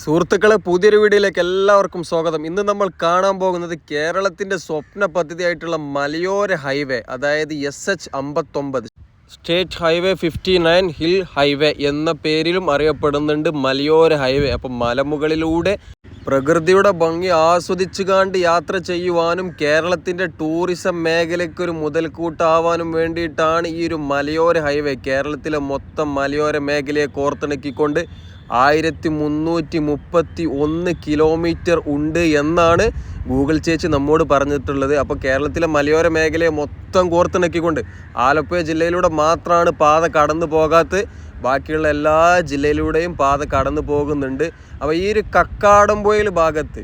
സുഹൃത്തുക്കളെ പുതിയൊരു വീഡിയോയിലേക്ക് എല്ലാവർക്കും സ്വാഗതം. ഇന്ന് നമ്മൾ കാണാൻ പോകുന്നത് കേരളത്തിന്റെ സ്വപ്ന പദ്ധതിയായിട്ടുള്ള മലയോര ഹൈവേ അതായത് എസ് എച്ച് അമ്പത്തൊമ്പത്. State highway fifty nine hill highway എന്ന പേരിലും അറിയപ്പെടുന്നുണ്ട് മലയോര ഹൈവേ. അപ്പം മലമുകളിലൂടെ പ്രകൃതിയുടെ ഭംഗി ആസ്വദിച്ചു കണ്ട് യാത്ര ചെയ്യുവാനും കേരളത്തിന്റെ ടൂറിസം മേഖലയ്ക്ക് ഒരു മുതൽക്കൂട്ടാവാനും വേണ്ടിയിട്ടാണ് ഈ ഒരു മലയോര ഹൈവേ കേരളത്തിലെ മൊത്തം മലയോര മേഖലയെ കോർത്തിണക്കിക്കൊണ്ട് ആയിരത്തി മുന്നൂറ്റി മുപ്പത്തി ഒന്ന് കിലോമീറ്റർ ഉണ്ട് എന്നാണ് ഗൂഗിൾ ചേച്ചി നമ്മോട് പറഞ്ഞിട്ടുള്ളത്. അപ്പോൾ കേരളത്തിലെ മലയോര മേഖലയെ മൊത്തം കോർത്തിണക്കിക്കൊണ്ട് ആലപ്പുഴ ജില്ലയിലൂടെ മാത്രമാണ് പാത കടന്നു പോകാത്ത ബാക്കിയുള്ള എല്ലാ ജില്ലയിലൂടെയും പാത കടന്നു പോകുന്നുണ്ട്. അപ്പോൾ ഈ ഒരു കക്കാടംപൊയിൽ ഭാഗത്ത്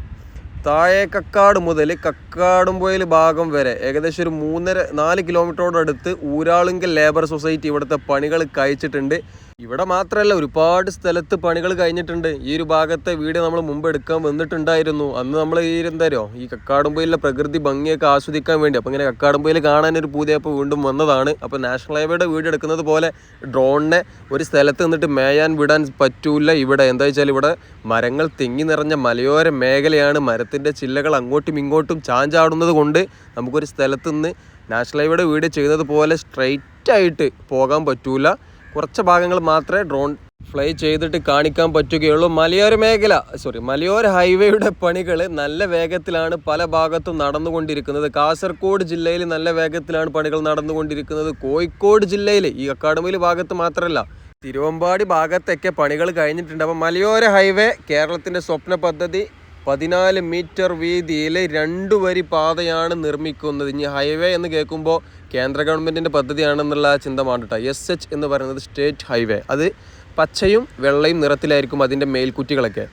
താഴെ കക്കാട് മുതൽ കക്കാടുംപോയിൽ ഭാഗം വരെ ഏകദേശം ഒരു മൂന്നര നാല് കിലോമീറ്ററോടടുത്ത് ഊരാളുങ്കൽ ലേബർ സൊസൈറ്റി ഇവിടുത്തെ പണികൾ കഴിച്ചിട്ടുണ്ട്. ഇവിടെ മാത്രമല്ല ഒരുപാട് സ്ഥലത്ത് പണികൾ കഴിഞ്ഞിട്ടുണ്ട്. ഈ ഒരു ഭാഗത്തെ വീട് നമ്മൾ മുമ്പ് എടുക്കാൻ വന്നിട്ടുണ്ടായിരുന്നു. അന്ന് നമ്മൾ ഈ എന്താരോ ഈ കക്കാടുംപൊയിലെ പ്രകൃതി ഭംഗിയൊക്കെ ആസ്വദിക്കാൻ വേണ്ടി. അപ്പോൾ ഇങ്ങനെ കക്കാടുംപൊയിൽ കാണാൻ ഒരു പൂതിയപ്പോൾ വീണ്ടും വന്നതാണ്. അപ്പോൾ നാഷണൽ ഹൈവേയുടെ വീട് എടുക്കുന്നത് പോലെ ഡ്രോണിനെ ഒരു സ്ഥലത്ത് നിന്നിട്ട് മേയാൻ വിടാൻ പറ്റൂല ഇവിടെ. എന്താ വെച്ചാൽ ഇവിടെ മരങ്ങൾ തിങ്ങി നിറഞ്ഞ മലയോര മേഖലയാണ്. മരത്തിന്റെ ചില്ലകൾ അങ്ങോട്ടും ഇങ്ങോട്ടും ചാഞ്ചാടുന്നത് കൊണ്ട് നമുക്കൊരു സ്ഥലത്ത് നിന്ന് നാഷണൽ ഹൈവേയുടെ വീട് ചെയ്യുന്നത് പോലെ സ്ട്രൈറ്റ് ആയിട്ട് പോകാൻ പറ്റൂല. കുറച്ച് ഭാഗങ്ങൾ മാത്രമേ ഡ്രോൺ ഫ്ലൈ ചെയ്തിട്ട് കാണിക്കാൻ പറ്റുകയുള്ളൂ. മലയോര മേഖല സോറി മലയോര ഹൈവേയുടെ പണികൾ നല്ല വേഗത്തിലാണ് പല ഭാഗത്തും നടന്നുകൊണ്ടിരിക്കുന്നത്. കാസർഗോഡ് ജില്ലയിൽ നല്ല വേഗത്തിലാണ് പണികൾ നടന്നുകൊണ്ടിരിക്കുന്നത്. കോഴിക്കോട് ജില്ലയിൽ ഈ അക്കാഡമിയിൽ ഭാഗത്ത് മാത്രമല്ല തിരുവമ്പാടി ഭാഗത്തൊക്കെ പണികൾ കഴിഞ്ഞിട്ടുണ്ട്. അപ്പോൾ മലയോര ഹൈവേ കേരളത്തിന്റെ സ്വപ്ന പദ്ധതി പതിനാല് മീറ്റർ വീതിയിൽ രണ്ടു വരി പാതയാണ് നിർമ്മിക്കുന്നത്. ഇനി ഹൈവേ എന്ന് കേൾക്കുമ്പോൾ കേന്ദ്ര ഗവൺമെന്റിന്റെ പദ്ധതിയാണെന്നുള്ള ചിന്ത മാണ്ടിട്ട എസ് എച്ച് എന്ന് പറയുന്നത് സ്റ്റേറ്റ് ഹൈവേ അത് പച്ചയും വെള്ളയും നിറത്തിലായിരിക്കും അതിന്റെ മേൽക്കുറ്റികളൊക്കെ.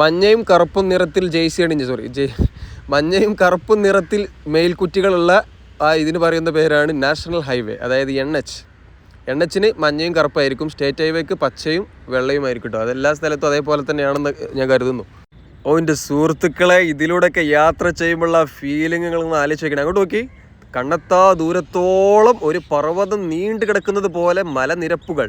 മഞ്ഞയും കറുപ്പും നിറത്തിൽ ജെയ്സി അണിഞ്ഞ് സോറി ജെ മഞ്ഞയും കറുപ്പും നിറത്തിൽ മേൽക്കുറ്റികളുള്ള ആ ഇതിന് പറയുന്ന പേരാണ് നാഷണൽ ഹൈവേ അതായത് എൻ എച്ച് എൻ എച്ചിന് മഞ്ഞയും കറുപ്പായിരിക്കും സ്റ്റേറ്റ് ഹൈവേക്ക് പച്ചയും വെള്ളയുമായിരിക്കും കേട്ടോ അതെല്ലാ സ്ഥലത്തും അതേപോലെ തന്നെയാണെന്ന് ഞാൻ കരുതുന്നു. ഓ എന്റെ സുഹൃത്തുക്കളെ ഇതിലൂടെയൊക്കെ യാത്ര ചെയ്യുമ്പോഴുള്ള ഫീലിങ്ങുകളൊന്ന് ആലോചിക്കണം അങ്ങോട്ട് നോക്കി കണ്ണെത്താ ദൂരത്തോളം ഒരു പർവതം നീണ്ടു കിടക്കുന്നത് പോലെ മലനിരപ്പുകൾ.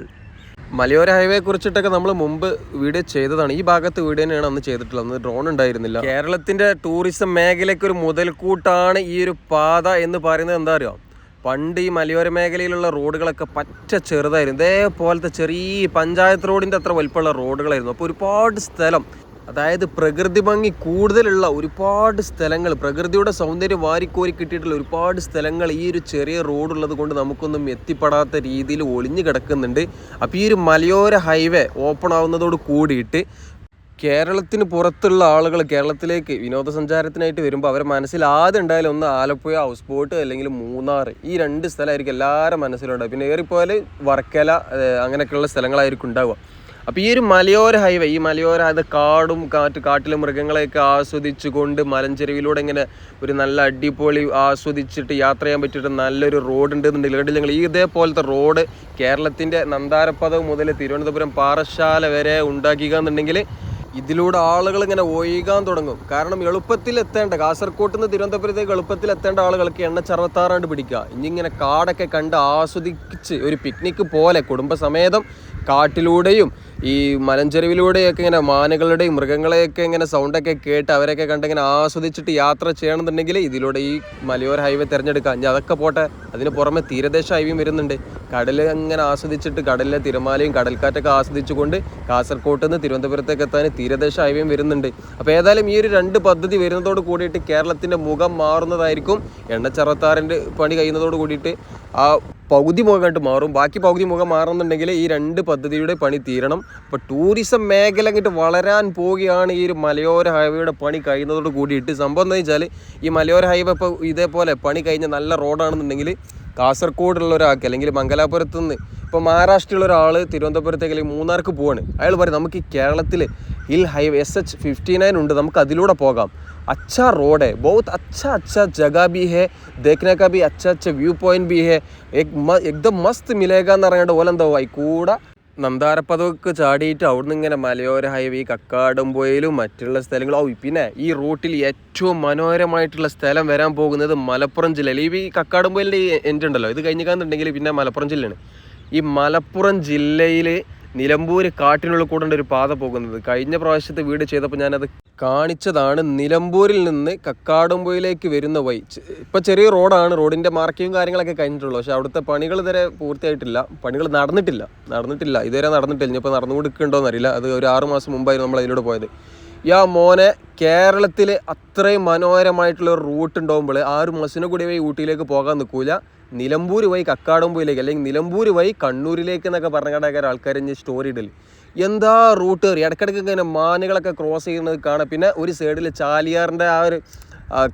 മലയോര ഹൈവേ കുറിച്ചിട്ടൊക്കെ നമ്മൾ മുമ്പ് വീഡിയോ ചെയ്തതാണ്. ഈ ഭാഗത്ത് വീഡിയോ തന്നെയാണ് അന്ന് ചെയ്തിട്ടുള്ളത്. അന്ന് ഡ്രോൺ ഉണ്ടായിരുന്നില്ല. കേരളത്തിന്റെ ടൂറിസം മേഖലയ്ക്ക് ഒരു മുതൽക്കൂട്ടാണ് ഈ ഒരു പാത എന്ന് പറയുന്നത് എന്താ അറിയാം? പണ്ട് ഈ മലയോര മേഖലയിലുള്ള റോഡുകളൊക്കെ പറ്റ ചെറുതായിരുന്നു. ഇതേപോലത്തെ ചെറിയ പഞ്ചായത്ത് റോഡിന്റെ അത്ര വലിപ്പമുള്ള റോഡുകളായിരുന്നു. അപ്പോൾ ഒരുപാട് സ്ഥലം അതായത് പ്രകൃതി ഭംഗി കൂടുതലുള്ള ഒരുപാട് സ്ഥലങ്ങൾ പ്രകൃതിയുടെ സൗന്ദര്യം വാരിക്കോരി കിട്ടിയിട്ടുള്ള ഒരുപാട് സ്ഥലങ്ങൾ ഈ ഒരു ചെറിയ റോഡുള്ളത് കൊണ്ട് നമുക്കൊന്നും എത്തിപ്പെടാത്ത രീതിയിൽ ഒളിഞ്ഞു കിടക്കുന്നുണ്ട്. അപ്പോൾ ഈ ഒരു മലയോര ഹൈവേ ഓപ്പൺ ആവുന്നതോട് കൂടിയിട്ട് കേരളത്തിന് പുറത്തുള്ള ആളുകൾ കേരളത്തിലേക്ക് വിനോദസഞ്ചാരത്തിനായിട്ട് വരുമ്പോൾ അവരുടെ മനസ്സിൽ ആദ്യം ഉണ്ടായാലും ഒന്ന് ആലപ്പുഴ ഹൗസ് ബോട്ട് അല്ലെങ്കിൽ മൂന്നാർ ഈ രണ്ട് സ്ഥലമായിരിക്കും എല്ലാവരുടെ മനസ്സിലുണ്ടാവും പിന്നെ ഏറിപ്പോയാൽ വർക്കല അങ്ങനെയൊക്കെയുള്ള സ്ഥലങ്ങളായിരിക്കും ഉണ്ടാവുക. അപ്പോൾ ഈ ഒരു മലയോര ഹൈവേ ഈ മലയോര അത് കാടും കാറ്റ് കാട്ടിലെ മൃഗങ്ങളെയൊക്കെ ആസ്വദിച്ചുകൊണ്ട് മലഞ്ചെരുവിലൂടെ ഇങ്ങനെ ഒരു നല്ല അടിപൊളി ആസ്വദിച്ചിട്ട് യാത്ര ചെയ്യാൻ പറ്റിയിട്ട് നല്ലൊരു റോഡ് ഉണ്ടെന്നുണ്ടെങ്കിൽ കേട്ടില്ല ഈ ഇതേപോലത്തെ റോഡ് കേരളത്തിന്റെ നന്താരപ്പദം മുതൽ തിരുവനന്തപുരം പാറശാല വരെ ഉണ്ടാക്കുക എന്നുണ്ടെങ്കിൽ ഇതിലൂടെ ആളുകൾ ഇങ്ങനെ ഒഴുകാൻ തുടങ്ങും. കാരണം എളുപ്പത്തിൽ എത്തേണ്ട കാസർകോട്ട് നിന്ന് തിരുവനന്തപുരത്തേക്ക് എളുപ്പത്തിൽ എത്തേണ്ട ആളുകൾക്ക് എണ്ണ ചർവത്താറാണ്ട് പിടിക്കുക. ഇനി ഇങ്ങനെ കാടൊക്കെ കണ്ട് ആസ്വദിച്ച് ഒരു പിക്നിക്ക് പോലെ കുടുംബസമേതം കാട്ടിലൂടെയും ഈ മലഞ്ചെരുവിലൂടെയൊക്കെ ഇങ്ങനെ മാനുകളുടെയും മൃഗങ്ങളെയൊക്കെ ഇങ്ങനെ സൗണ്ടൊക്കെ കേട്ട് അവരൊക്കെ കണ്ടിങ്ങനെ ആസ്വദിച്ചിട്ട് യാത്ര ചെയ്യണമെന്നുണ്ടെങ്കിൽ ഇതിലൂടെ ഈ മലയോര ഹൈവേ തിരഞ്ഞെടുക്കാം. ഇനി അതൊക്കെ പോട്ടെ. അതിന് പുറമെ തീരദേശ ഹൈവേയും വരുന്നുണ്ട്. കടൽ അങ്ങനെ ആസ്വദിച്ചിട്ട് കടലിലെ തിരമാലയും കടൽക്കാറ്റൊക്കെ ആസ്വദിച്ചുകൊണ്ട് കാസർകോട്ട് നിന്ന് തിരുവനന്തപുരത്തേക്ക് എത്താൻ തീരദേശ ഹൈവേയും വരുന്നുണ്ട്. അപ്പോൾ ഏതായാലും ഈ ഒരു രണ്ട് പദ്ധതി വരുന്നതോട് കൂടിയിട്ട് കേരളത്തിന്റെ മുഖം മാറുന്നതായിരിക്കും എണ്ണച്ചറത്താറിന്റെ പണി കഴിയുന്നതോട് കൂടിയിട്ട് ആ പകുതി മുഖമായിട്ട് മാറും. ബാക്കി പകുതി മുഖം മാറുന്നുണ്ടെങ്കിൽ ഈ രണ്ട് പദ്ധതിയുടെ പണി തീരണം. അപ്പോൾ ടൂറിസം മേഖല അങ്ങോട്ട് വളരാൻ പോവുകയാണ് ഈ ഒരു മലയോര ഹൈവേയുടെ പണി കഴിയുന്നതോട് കൂടിയിട്ട് സംഭവം എന്താ വെച്ചാൽ ഈ മലയോര ഹൈവേ ഇപ്പോൾ ഇതേപോലെ പണി കഴിഞ്ഞ നല്ല റോഡാണെന്നുണ്ടെങ്കിൽ കാസർഗോഡുള്ള ഒരാൾക്ക് അല്ലെങ്കിൽ മംഗലാപുരത്ത് നിന്ന് ഇപ്പോൾ മഹാരാഷ്ട്രയിലുള്ള ഒരാൾ തിരുവനന്തപുരത്തേക്ക് അല്ലെങ്കിൽ മൂന്നാർക്ക് പോവാണ് അയാൾ പറയും നമുക്ക് ഈ കേരളത്തിൽ hill highway S H fifty nine ഉണ്ട് നമുക്ക് അതിലൂടെ പോകാം अच्छा रोड है बहुत अच्छा अच्छा जगह भी है देखने का भी अच्छा अच्छा व्यू पॉइंट भी है एक म एकदम मस्त मिलेगा എന്ന് പറഞ്ഞിട്ട് ഓലെന്താ ഈ കൂടെ നന്താരപ്പതൊക്കെ ചാടിയിട്ട് അവിടുന്ന് ഇങ്ങനെ മലയോര ഹൈവേ കക്കാടുംപോയിലും മറ്റുള്ള സ്ഥലങ്ങളും പിന്നെ ഈ റൂട്ടിൽ ഏറ്റവും മനോഹരമായിട്ടുള്ള സ്ഥലം വരാൻ പോകുന്നത് മലപ്പുറം ജില്ലയിൽ ഈ കക്കാടുംപോയിലിന്റെ ഈ എൻഡ് ഉണ്ടല്ലോ. ഇത് കഴിഞ്ഞിക്കാന്നുണ്ടെങ്കിൽ പിന്നെ മലപ്പുറം ജില്ലയാണ്. ഈ മലപ്പുറം ജില്ലയിൽ നിലമ്പൂർ കാട്ടിനുള്ളിൽ കൂടെ ഒരു പാത പോകുന്നത്. കഴിഞ്ഞ പ്രാവശ്യത്തെ വീട് ചെയ്തപ്പോൾ ഞാനത് കാണിച്ചതാണ് നിലമ്പൂരിൽ നിന്ന് കക്കാടുംപൊയിലേക്ക് വരുന്ന വഴി. ഇപ്പം ചെറിയ റോഡാണ് റോഡിന്റെ മാർക്കിങ്ങും കാര്യങ്ങളൊക്കെ കഴിഞ്ഞിട്ടുള്ളൂ. പക്ഷേ അവിടുത്തെ പണികൾ ഇതുവരെ പൂർത്തിയായിട്ടില്ല. പണികൾ നടന്നിട്ടില്ല. നടന്നിട്ടില്ല. ഇതുവരെ നടന്നിട്ടില്ല. ഇനിയിപ്പോൾ നടന്നുകൊടുക്കുന്നുണ്ടോന്ന് അറിയില്ല. അത് ഒരു ആറ് മാസം മുമ്പായിരുന്നു നമ്മൾ അതിലൂടെ പോയത്. യാ മോനെ കേരളത്തിൽ അത്രയും മനോഹരമായിട്ടുള്ള ഒരു റൂട്ട് ഉണ്ടാകുമ്പോൾ ആ ഒരു കൂടി വഴി ഊട്ടിയിലേക്ക് പോകാൻ നിൽക്കില്ല നിലമ്പൂർ വഴി കക്കാടംപൊയിലേക്ക് അല്ലെങ്കിൽ നിലമ്പൂർ വഴി കണ്ണൂരിലേക്ക് എന്നൊക്കെ പറഞ്ഞ ആൾക്കാർ ഇനി സ്റ്റോറി ഇടൽ. എന്താ റൂട്ട് കയറി ഇടയ്ക്കിടയ്ക്ക് ഇങ്ങനെ മാനുകളൊക്കെ ക്രോസ് ചെയ്യുന്നത് കാണാം. പിന്നെ ഒരു സൈഡിൽ ചാലിയാറിന്റെ ആ ഒരു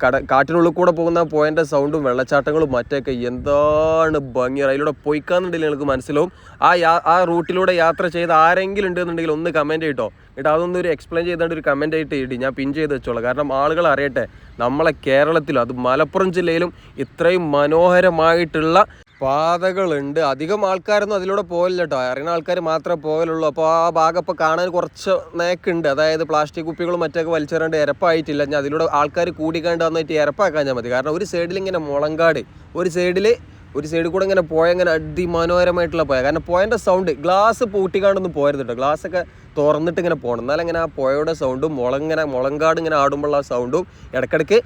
കട കാട്ടിനുള്ളിൽ കൂടെ പോകുന്ന പോയിന്റെ സൗണ്ടും വെള്ളച്ചാട്ടങ്ങളും മറ്റൊക്കെ എന്താണ് ഭംഗി അതിലൂടെ പോയിക്കാന്നുണ്ടെങ്കിൽ നിങ്ങൾക്ക് മനസ്സിലാവും. ആ യാ ആ റൂട്ടിലൂടെ യാത്ര ചെയ്ത് ആരെങ്കിലും ഉണ്ടെന്നുണ്ടെങ്കിൽ ഒന്ന് കമന്റ് ചെയ്തോ എന്നിട്ട് അതൊന്നും ഒരു എക്സ്പ്ലെയിൻ ചെയ്തുകൊണ്ട് ഒരു കമന്റ് ആയിട്ട് ഇടി. ഞാൻ പിൻ ചെയ്ത് വെച്ചോളാം. കാരണം ആളുകൾ അറിയട്ടെ നമ്മളെ കേരളത്തിലും അത് മലപ്പുറം ജില്ലയിലും ഇത്രയും മനോഹരമായിട്ടുള്ള പാതകളുണ്ട്. അധികം ആൾക്കാരൊന്നും അതിലൂടെ പോകില്ല കേട്ടോ അറിയുന്ന ആൾക്കാർ മാത്രമേ പോകലുള്ളൂ. അപ്പോൾ ആ ഭാഗം ഇപ്പോൾ കാണാൻ കുറച്ച് നേക്കുണ്ട് അതായത് പ്ലാസ്റ്റിക് കുപ്പികളും മറ്റൊക്കെ വലിച്ചെറിയാണ്ട് ഇരപ്പായിട്ടില്ല ഞാൻ അതിലൂടെ ആൾക്കാർ കൂടിക്കാണ്ട് വന്നിട്ട് ഇരപ്പാക്കാൻ ഞാൻ മതി. കാരണം ഒരു സൈഡിൽ ഇങ്ങനെ മുളങ്കാട് ഒരു സൈഡിൽ ഒരു സൈഡിൽ കൂടെ ഇങ്ങനെ പോയ ഇങ്ങനെ അതിമനോഹരമായിട്ടുള്ള പോയ. കാരണം പോയന്റെ സൗണ്ട് ഗ്ലാസ് പൂട്ടിക്കാണ്ടൊന്നും പോയത് കേട്ടോ ഗ്ലാസ് ഒക്കെ തുറന്നിട്ട് ഇങ്ങനെ പോകണം എന്നാലും ഇങ്ങനെ ആ പുഴയുടെ സൗണ്ടും മുളങ്ങനെ മുളങ്കാട് ഇങ്ങനെ ആടുമ്പോൾ ആ സൗണ്ടും ഇടക്കിടക്ക്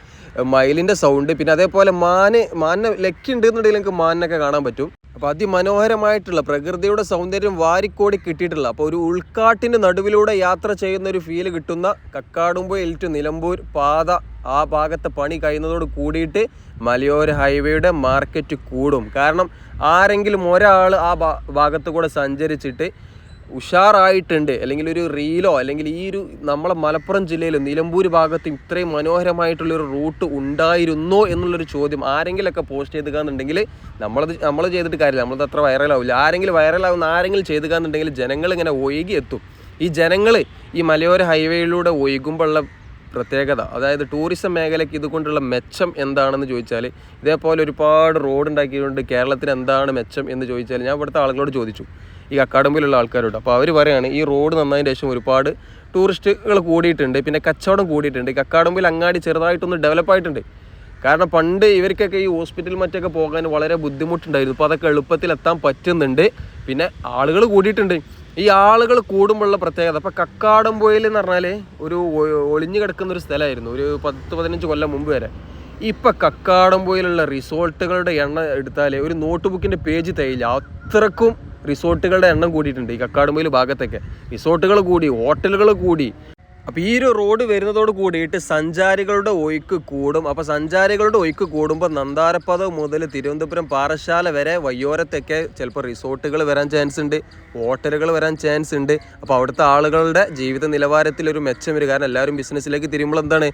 മയിലിന്റെ സൗണ്ട് പിന്നെ അതേപോലെ മാന് മാനിനെ ലക്കി ഉണ്ടെന്നുണ്ടെങ്കിൽ നിങ്ങൾക്ക് മാനിനൊക്കെ കാണാൻ പറ്റും. അപ്പോൾ അതിമനോഹരമായിട്ടുള്ള പ്രകൃതിയുടെ സൗന്ദര്യം വാരിക്കോടി കിട്ടിയിട്ടുള്ള അപ്പോൾ ഒരു ഉൾക്കാട്ടിന്റെ നടുവിലൂടെ യാത്ര ചെയ്യുന്ന ഒരു ഫീൽ കിട്ടുന്ന കക്കാടുമ്പോൾ ടു നിലമ്പൂർ പാത ആ ഭാഗത്തെ പണി കഴിയുന്നതോട് കൂടിയിട്ട് മലയോര ഹൈവേയുടെ മാർക്കറ്റ് കൂടും. കാരണം ആരെങ്കിലും ഒരാൾ ആ ഭാഗത്ത് കൂടെ സഞ്ചരിച്ചിട്ട് ഉഷാറായിട്ടുണ്ട് അല്ലെങ്കിൽ ഒരു റീലോ അല്ലെങ്കിൽ ഈ ഒരു നമ്മളെ മലപ്പുറം ജില്ലയിൽ നിലമ്പൂർ ഭാഗത്തും ഇത്രയും മനോഹരമായിട്ടുള്ള ഒരു റൂട്ട് ഉണ്ടായിരുന്നോ എന്നുള്ളൊരു ചോദ്യം ആരെങ്കിലുമൊക്കെ പോസ്റ്റ് ചെയ്തുകാന്നുണ്ടെങ്കിൽ നമ്മളത് നമ്മൾ ചെയ്തിട്ട് കാര്യമില്ല. നമ്മളത് അത്ര വൈറലാവില്ല. ആരെങ്കിലും വൈറലാവുന്ന ആരെങ്കിലും ചെയ്തുകാന്നുണ്ടെങ്കിൽ ജനങ്ങൾ ഇങ്ങനെ ഒഴുകി എത്തും ഈ ജനങ്ങൾ ഈ മലയോര ഹൈവേയിലൂടെ ഒഴുകുമ്പോഴുള്ള പ്രത്യേകത. അതായത് ടൂറിസം മേഖലയ്ക്ക് ഇതുകൊണ്ടുള്ള മെച്ചം എന്താണെന്ന് ചോദിച്ചാൽ ഇതേപോലെ ഒരുപാട് റോഡ് ഉണ്ടാക്കിയതുകൊണ്ട് കേരളത്തിന് എന്താണ് മെച്ചം എന്ന് ചോദിച്ചാൽ ഞാൻ ഇവിടുത്തെ ആളുകളോട് ചോദിച്ചു. ഈ അക്കാഡമിയിലുള്ള ആൾക്കാരോട്. അപ്പോൾ അവർ പറയുകയാണ് ഈ റോഡ് നന്നതിന് ശേഷം ഒരുപാട് ടൂറിസ്റ്റുകൾ കൂടിയിട്ടുണ്ട്. പിന്നെ കച്ചവടം കൂടിയിട്ടുണ്ട്. ഈ അക്കാഡമിയിൽ അങ്ങാടി ചെറുതായിട്ടൊന്ന് ഡെവലപ്പായിട്ടുണ്ട് കാരണം പണ്ട് ഇവർക്കൊക്കെ ഈ ഹോസ്പിറ്റൽ മറ്റൊക്കെ പോകാൻ വളരെ ബുദ്ധിമുട്ടുണ്ടായിരുന്നു. ഇപ്പോൾ അതൊക്കെ എളുപ്പത്തിൽ എത്താൻ പറ്റുന്നുണ്ട്. പിന്നെ ആളുകൾ കൂടിയിട്ടുണ്ട്. ഈ ആളുകൾ കൂടുമ്പോഴുള്ള പ്രത്യേകത. ഇപ്പം കക്കാടംപോയിൽ എന്ന് പറഞ്ഞാൽ ഒരു ഒളിഞ്ഞു കിടക്കുന്ന ഒരു സ്ഥലമായിരുന്നു. ഒരു പത്ത് പതിനഞ്ച് കൊല്ലം മുമ്പ് വരെ. ഇപ്പം കക്കാടംപോയിലുള്ള റിസോർട്ടുകളുടെ എണ്ണം എടുത്താൽ ഒരു നോട്ട് ബുക്കിന്റെ പേജ് തയ്യില്ല അത്രക്കും റിസോർട്ടുകളുടെ എണ്ണം കൂടിയിട്ടുണ്ട് ഈ കക്കാടംപോയിൽ ഭാഗത്തൊക്കെ. റിസോർട്ടുകൾ കൂടി ഹോട്ടലുകൾ കൂടി. അപ്പോൾ ഈ ഒരു റോഡ് വരുന്നതോട് കൂടിയിട്ട് സഞ്ചാരികളുടെ ഒഴുക്ക് കൂടും. അപ്പോൾ സഞ്ചാരികളുടെ ഒഴുക്ക് കൂടുമ്പോൾ നന്ദാരപ്പാത മുതൽ തിരുവനന്തപുരം പാറശാല വരെ വയ്യോരത്തൊക്കെ ചിലപ്പോൾ റിസോർട്ടുകൾ വരാൻ ചാൻസ് ഉണ്ട്. ഹോട്ടലുകൾ വരാൻ ചാൻസ് ഉണ്ട്. അപ്പോൾ അവിടുത്തെ ആളുകളുടെ ജീവിത നിലവാരത്തിൽ ഒരു മെച്ചം വരും. കാരണം എല്ലാവരും ബിസിനസ്സിലേക്ക് തിരിയുമ്പോൾ എന്താണ്?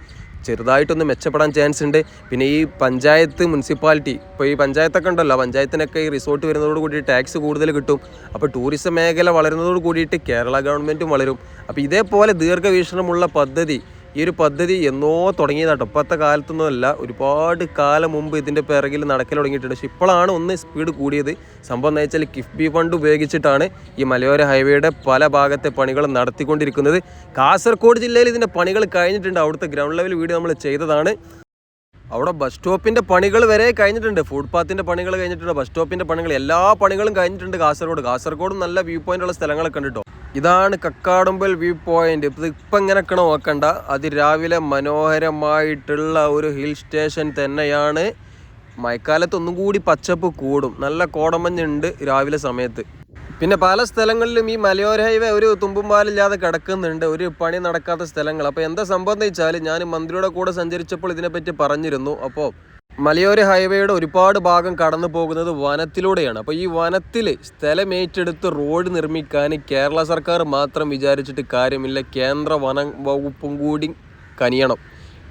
ചെറുതായിട്ടൊന്ന് മെച്ചപ്പെടാൻ ചാൻസ് ഉണ്ട് പിന്നെ ഈ പഞ്ചായത്ത് മുനിസിപ്പാലിറ്റി ഇപ്പോൾ ഈ പഞ്ചായത്തൊക്കെ ഉണ്ടല്ലോ പഞ്ചായത്തിനൊക്കെ ഈ റിസോർട്ട് വരുന്നതോട് കൂടി ടാക്സ് കൂടുതൽ കിട്ടും. അപ്പോൾ ടൂറിസം മേഖല വളരുന്നതോട് കൂടിയിട്ട് കേരള ഗവൺമെന്റും വളരും. അപ്പോൾ ഇതേപോലെ ദീർഘവീക്ഷണമുള്ള പദ്ധതി ഈ ഒരു പദ്ധതി എന്നോ തുടങ്ങിയതാട്ടോ. ഇപ്പോഴത്തെ കാലത്തൊന്നുമല്ല. ഒരുപാട് കാലം മുമ്പ് ഇതിന്റെ പിറകിൽ നടക്കൽ തുടങ്ങിയിട്ടുണ്ട്. പക്ഷേ ഇപ്പോഴാണ് ഒന്ന് സ്പീഡ് കൂടിയത്. സംഭവം എന്ന് വെച്ചാൽ കിഫ്ബി ഫണ്ട് ഉപയോഗിച്ചിട്ടാണ് ഈ മലയോര ഹൈവേയുടെ പല ഭാഗത്തെ പണികൾ നടത്തിക്കൊണ്ടിരിക്കുന്നത്. കാസർഗോഡ് ജില്ലയിൽ ഇതിന്റെ പണികൾ കഴിഞ്ഞിട്ടുണ്ട്. അവിടുത്തെ ഗ്രൗണ്ട് ലെവൽ വീഡിയോ നമ്മൾ ചെയ്തതാണ്. അവിടെ ബസ് സ്റ്റോപ്പിന്റെ പണികൾ വരെ കഴിഞ്ഞിട്ടുണ്ട്. ഫുട്പാത്തിന്റെ പണികൾ കഴിഞ്ഞിട്ടുണ്ട്. ബസ് സ്റ്റോപ്പിന്റെ പണികൾ എല്ലാ പണികളും കഴിഞ്ഞിട്ടുണ്ട് കാസർഗോഡ്. കാസർഗോഡ് നല്ല വ്യൂ പോയിന്റ് ഉള്ള സ്ഥലങ്ങളൊക്കെ ഉണ്ട് കേട്ടോ ഇതാണ് കക്കാടുമ്പൽ വ്യൂ പോയിന്റ്. ഇത് ഇപ്പം ഇങ്ങനെ നോക്കണ്ട. അതിരാവിലെ മനോഹരമായിട്ടുള്ള ഒരു ഹിൽ സ്റ്റേഷൻ തന്നെയാണ്. മഴക്കാലത്ത് ഒന്നും കൂടി പച്ചപ്പ് കൂടും. നല്ല കോടമഞ്ഞുണ്ട് രാവിലെ സമയത്ത്. പിന്നെ പല സ്ഥലങ്ങളിലും ഈ മലയോര ഹൈവേ ഒരു തുമ്പും പാലില്ലാതെ കിടക്കുന്നുണ്ട്. ഒരു പണി നടക്കാത്ത സ്ഥലങ്ങൾ. അപ്പോൾ എന്താ സംഭവം എന്ന് വെച്ചാൽ ഞാൻ മന്ത്രിയുടെ കൂടെ സഞ്ചരിച്ചപ്പോൾ ഇതിനെപ്പറ്റി പറഞ്ഞിരുന്നു. അപ്പോൾ മലയോര ഹൈവേയുടെ ഒരുപാട് ഭാഗം കടന്നു പോകുന്നത് വനത്തിലൂടെയാണ്. അപ്പോൾ ഈ വനത്തിൽ സ്ഥലം ഏറ്റെടുത്ത് റോഡ് നിർമ്മിക്കാൻ കേരള സർക്കാർ മാത്രം വിചാരിച്ചിട്ട് കാര്യമില്ല. കേന്ദ്ര വനം വകുപ്പും കൂടി കനിയണം.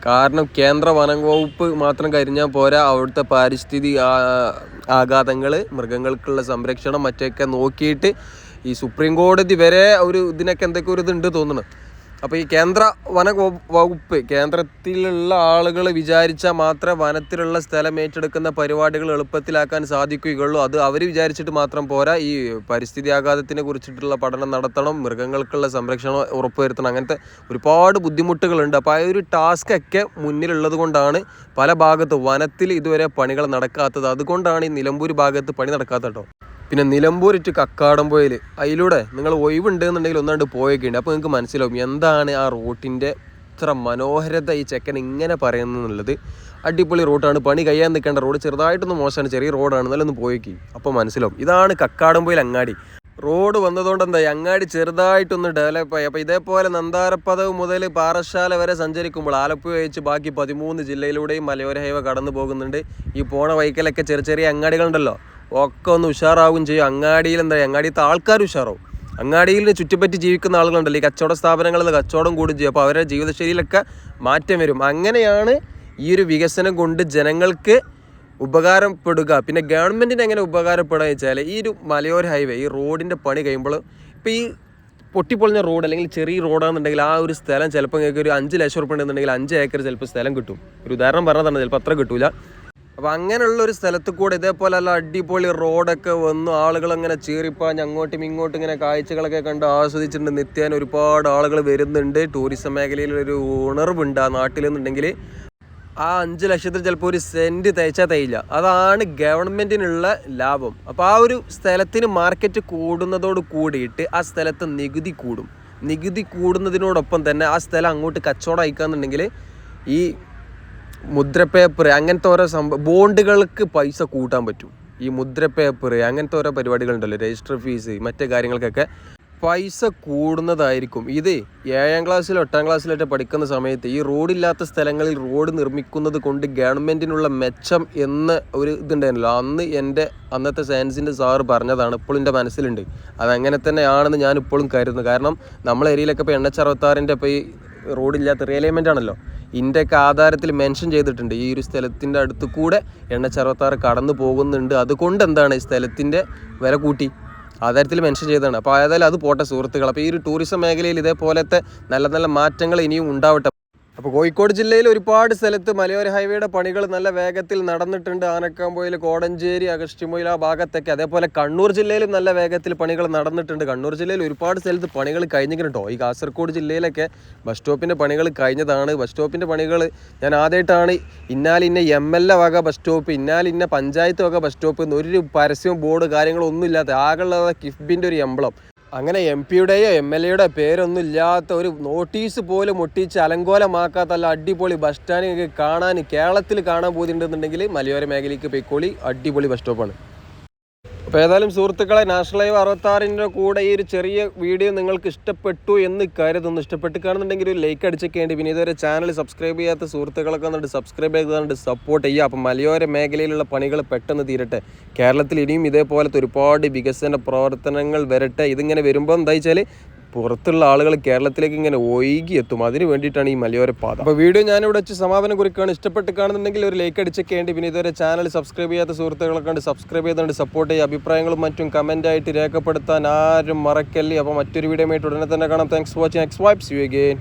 കാരണം കേന്ദ്ര വനം വകുപ്പ് മാത്രം കരിഞ്ഞാൽ പോരാ. അവിടുത്തെ പാരിസ്ഥിതി ആഘാതങ്ങൾ മൃഗങ്ങൾക്കുള്ള സംരക്ഷണം മറ്റൊക്കെ നോക്കിയിട്ട് ഈ സുപ്രീം കോടതി വരെ ഒരു ഇതിനൊക്കെ എന്തൊക്കെ ഒരു ഇതുണ്ട് തോന്നുന്നു. അപ്പോൾ ഈ കേന്ദ്ര വന വകുപ്പ് കേന്ദ്രത്തിലുള്ള ആളുകൾ വിചാരിച്ചാൽ മാത്രമേ വനത്തിലുള്ള സ്ഥലം ഏറ്റെടുക്കുന്ന പരിപാടികൾ എളുപ്പത്തിലാക്കാൻ സാധിക്കുകയുള്ളൂ. അത് അവർ വിചാരിച്ചിട്ട് മാത്രം പോരാ. ഈ പരിസ്ഥിതി ആഘാതത്തിനെ കുറിച്ചിട്ടുള്ള പഠനം നടത്തണം മൃഗങ്ങൾക്കുള്ള സംരക്ഷണം ഉറപ്പുവരുത്തണം അങ്ങനത്തെ ഒരുപാട് ബുദ്ധിമുട്ടുകളുണ്ട്. അപ്പോൾ ആ ഒരു ടാസ്ക് ഒക്കെ മുന്നിലുള്ളത് കൊണ്ടാണ് പല ഭാഗത്തും വനത്തിൽ ഇതുവരെ പണികൾ നടക്കാത്തത്. അതുകൊണ്ടാണ് ഈ നിലമ്പൂർ ഭാഗത്ത് പണി നടക്കാത്തട്ടോ പിന്നെ നിലമ്പൂർ ടു കക്കാടംപോയിൽ അതിലൂടെ നിങ്ങൾ ഒഴിവുണ്ട് എന്നുണ്ടെങ്കിൽ ഒന്നാണ്ട് പോയൊക്കെയുണ്ട്. അപ്പോൾ നിങ്ങൾക്ക് മനസ്സിലാവും എന്താണ് ആ റൂട്ടിന്റെ ഇത്ര മനോഹരത ഈ ചെക്കൻ ഇങ്ങനെ പറയുന്നുള്ളത് അടിപൊളി റൂട്ടാണ്. പണി കഴിയാൻ നിൽക്കേണ്ട. റോഡ് ചെറുതായിട്ടൊന്ന് മോശമാണ്. ചെറിയ റോഡാണ്. എന്നാലൊന്ന് പോയേക്കി. അപ്പോൾ മനസ്സിലാവും. ഇതാണ് കക്കാടംപോയിൽ അങ്ങാടി. റോഡ് വന്നതുകൊണ്ട് എന്താ അങ്ങാടി ചെറുതായിട്ടൊന്ന് ഡെവലപ്പ് ആയി. അപ്പോൾ ഇതേപോലെ നന്താരപ്പദവ് മുതൽ പാറശാല വരെ സഞ്ചരിക്കുമ്പോൾ ആലപ്പുഴ വെച്ച് ബാക്കി പതിമൂന്ന് ജില്ലയിലൂടെയും മലയോര ഹൈവ കടന്നു പോകുന്നുണ്ട് ഈ പോണ വൈക്കലൊക്കെ ചെറിയ ചെറിയ അങ്ങാടികളുണ്ടല്ലോ. ഒക്കെ ഒന്ന് ഉഷാറാവുകയും ചെയ്യും. അങ്ങാടിയിൽ എന്താ അങ്ങാടിയത്തെ ആൾക്കാർ ഉഷാറാവും. അങ്ങാടിയിൽ ചുറ്റിപ്പറ്റി ജീവിക്കുന്ന ആളുകളുണ്ടല്ലോ ഈ കച്ചവട സ്ഥാപനങ്ങളിൽ കച്ചവടം കൂടും ചെയ്യും. അപ്പോൾ അവരുടെ ജീവിതശൈലിയിലൊക്കെ മാറ്റം വരും. അങ്ങനെയാണ് ഈ ഒരു വികസനം കൊണ്ട് ജനങ്ങൾക്ക് ഉപകാരപ്പെടുക. പിന്നെ ഗവൺമെന്റിന് എങ്ങനെ ഉപകാരപ്പെടുക വെച്ചാൽ ഈ ഒരു മലയോര ഹൈവേ ഈ റോഡിന്റെ പണി കഴിയുമ്പോൾ ഇപ്പോൾ ഈ പൊട്ടിപ്പൊളിഞ്ഞ റോഡ് അല്ലെങ്കിൽ ചെറിയ റോഡാണെന്നുണ്ടെങ്കിൽ ആ ഒരു സ്ഥലം ചിലപ്പോൾ ഒരു അഞ്ച് ലക്ഷം ഉറപ്പുണ്ടെന്നുണ്ടെങ്കിൽ അഞ്ച് ഏക്കർ ചിലപ്പോൾ സ്ഥലം കിട്ടും. ഒരു ഉദാഹരണം പറഞ്ഞതാണ് ചിലപ്പോൾ അത്ര കിട്ടൂല. അപ്പോൾ അങ്ങനെയുള്ള ഒരു സ്ഥലത്ത് കൂടെ ഇതേപോലെ അല്ല അടിപൊളി റോഡൊക്കെ വന്നു. ആളുകൾ അങ്ങനെ ചീറിപ്പാഞ്ഞ് അങ്ങോട്ടും ഇങ്ങോട്ടും ഇങ്ങനെ കാഴ്ചകളൊക്കെ കണ്ട് ആസ്വദിച്ചിട്ടുണ്ട്. നിത്യേന ഒരുപാട് ആളുകൾ വരുന്നുണ്ട്. ടൂറിസം മേഖലയിൽ ഒരു ഉണർവുണ്ട് ആ നാട്ടിലെന്നുണ്ടെങ്കിൽ ആ അഞ്ച് ലക്ഷത്തിൽ ചിലപ്പോൾ ഒരു സെന്റ് തയ്ച്ചാൽ തയ്യില്ല അതാണ് ഗവൺമെന്റിനുള്ള ലാഭം. അപ്പോൾ ആ ഒരു സ്ഥലത്തിന് മാർക്കറ്റ് കൂടുന്നതോട് കൂടിയിട്ട് ആ സ്ഥലത്ത് നികുതി കൂടും. നികുതി കൂടുന്നതിനോടൊപ്പം തന്നെ ആ സ്ഥലം അങ്ങോട്ട് കച്ചവടം അയക്കാന്നുണ്ടെങ്കിൽ ഈ മുദ്ര പേപ്പർ അങ്ങനത്തെ ഓരോ സംഭവം ബോണ്ടുകൾക്ക് പൈസ കൂട്ടാൻ പറ്റും. ഈ മുദ്ര പേപ്പർ അങ്ങനത്തെ ഓരോ പരിപാടികളുണ്ടല്ലോ രജിസ്റ്റർ ഫീസ് മറ്റു കാര്യങ്ങൾക്കൊക്കെ പൈസ കൂടുന്നതായിരിക്കും. ഇത് ഏഴാം ക്ലാസ്സിലോ എട്ടാം ക്ലാസ്സിലൊക്കെ പഠിക്കുന്ന സമയത്ത് ഈ റോഡില്ലാത്ത സ്ഥലങ്ങളിൽ റോഡ് നിർമ്മിക്കുന്നത് കൊണ്ട് ഗവൺമെന്റിനുള്ള മെച്ചം എന്ന് ഒരു ഇതുണ്ടായിരുന്നല്ലോ. അന്ന് എന്റെ അന്നത്തെ സയൻസിന്റെ സാറ് പറഞ്ഞതാണ് ഇപ്പോഴും എന്റെ മനസ്സിലുണ്ട്. അതങ്ങനെ തന്നെയാണെന്ന് ഞാൻ ഇപ്പോഴും കരുതുന്നു. കാരണം നമ്മളെ ഏരിയയിലൊക്കെ ഇപ്പോൾ അറുപത്താറിന്റെ ഇപ്പോൾ ഈ റോഡില്ലാത്ത റിയലൈൻമെന്റ് ആണല്ലോ. ഇന്ത്യയ്ക്ക് ആധാരത്തിൽ മെൻഷൻ ചെയ്തിട്ടുണ്ട്. ഈ ഒരു സ്ഥലത്തിന്റെ അടുത്ത് കൂടെ എണ്ണ ചറുപത്താറ് കടന്നു പോകുന്നുണ്ട്. അതുകൊണ്ട് എന്താണ് ഈ സ്ഥലത്തിന്റെ വില കൂട്ടി? ആധാരത്തിൽ മെൻഷൻ ചെയ്തതാണ്. അപ്പോൾ ഏതായാലും അത് പോട്ടെ സുഹൃത്തുക്കൾ അപ്പോൾ ഈ ഒരു ടൂറിസം മേഖലയിൽ ഇതേപോലത്തെ നല്ല നല്ല മാറ്റങ്ങൾ ഇനിയും ഉണ്ടാവട്ടെ. അപ്പോൾ കോഴിക്കോട് ജില്ലയിൽ ഒരുപാട് സ്ഥലത്ത് മലയോര ഹൈവേയുടെ പണികൾ നല്ല വേഗത്തിൽ നടന്നിട്ടുണ്ട്. ആനക്കാമ്പോയിൽ കോടഞ്ചേരി അഗസ്റ്റിമൊയിൽ ആ ഭാഗത്തൊക്കെ. അതേപോലെ കണ്ണൂർ ജില്ലയിലും നല്ല വേഗത്തിൽ പണികൾ നടന്നിട്ടുണ്ട്. കണ്ണൂർ ജില്ലയിൽ ഒരുപാട് സ്ഥലത്ത് പണികൾ കഴിഞ്ഞിട്ടുണ്ടോ ഈ കാസർഗോഡ് ജില്ലയിലൊക്കെ ബസ് സ്റ്റോപ്പിന്റെ പണികൾ കഴിഞ്ഞതാണ്. ബസ് സ്റ്റോപ്പിന്റെ പണികൾ ഞാൻ ആദ്യമായിട്ടാണ് ഇന്നാലിന്ന എം എൽ എ വക ബസ് സ്റ്റോപ്പ് ഇന്നാലിന്ന പഞ്ചായത്ത് വക ബസ് സ്റ്റോപ്പ് ഒരു പരസ്യവും ബോർഡ് കാര്യങ്ങളൊന്നും ഇല്ലാത്ത ആകെയുള്ളത് കിഫ്ബിന്റെ ഒരു എംബ്ലം. അങ്ങനെ എം പിയുടെയോ എം എൽ എയുടെ പേരൊന്നും ഇല്ലാത്ത ഒരു നോട്ടീസ് പോലും ഒട്ടിച്ച് അലങ്കോലമാക്കാത്ത നല്ല അടിപൊളി ബസ് സ്റ്റാൻഡ് കാണാൻ കേരളത്തിൽ കാണാൻ പോയിട്ടുണ്ടെന്നുണ്ടെങ്കിൽ മലയോര മേഖലയ്ക്ക് പൊയ്ക്കോളി. അടിപൊളി ബസ് സ്റ്റോപ്പാണ് അപ്പോൾ ഏതായാലും സുഹൃത്തുക്കളെ നാഷണൽ ലൈവ് അറുപത്താറിന്റെ കൂടെ ഈ ഒരു ചെറിയ വീഡിയോ നിങ്ങൾക്ക് ഇഷ്ടപ്പെട്ടു എന്ന് കരുതുന്നു. ഇഷ്ടപ്പെട്ട് കാണുന്നുണ്ടെങ്കിൽ ഒരു ലൈക്ക് അടിച്ചേക്കേണ്ടി പിന്നെ ഇതുവരെ ചാനൽ സബ്സ്ക്രൈബ് ചെയ്യാത്ത സുഹൃത്തുക്കളൊക്കെ വന്നിട്ട് സബ്സ്ക്രൈബ് ചെയ്തുകൊണ്ട് സപ്പോർട്ട് ചെയ്യുക. അപ്പം മലയോര മേഖലയിലുള്ള പണികൾ പെട്ടെന്ന് തീരട്ടെ. കേരളത്തിൽ ഇനിയും ഇതേപോലത്തെ ഒരുപാട് വികസന പ്രവർത്തനങ്ങൾ വരട്ടെ. ഇതിങ്ങനെ വരുമ്പോൾ എന്താ വെച്ചാൽ പുറത്തുള്ള ആളുകൾ കേരളത്തിലേക്ക് ഇങ്ങനെ ഒഴുകി എത്തും. അതിന് വേണ്ടിയിട്ടാണ് ഈ മലയോര പാത. അപ്പോൾ വീഡിയോ ഞാനിവിടെ വെച്ച് സമാപനം കുറിക്കുകയാണ്. ഇഷ്ടപ്പെട്ട് കാണുന്നുണ്ടെങ്കിൽ ഒരു ലൈക്ക് അടിച്ചൊക്കെയുണ്ട്. പിന്നെ ഇതുവരെ ചാനൽ സബ്സ്ക്രൈബ് ചെയ്യാത്ത സുഹൃത്തുക്കളൊക്കെ കണ്ട് സബ്സ്ക്രൈബ് ചെയ്തുകൊണ്ട് സപ്പോർട്ട് ചെയ്യുക. അഭിപ്രായങ്ങളും മറ്റും കമന്റായിട്ട് രേഖപ്പെടുത്താൻ ആരും മറക്കല്ലേ. അപ്പോൾ മറ്റൊരു വീഡിയോ ആയിട്ട് ഉടനെ തന്നെ കാണാം. Thanks for watching X Vibes you again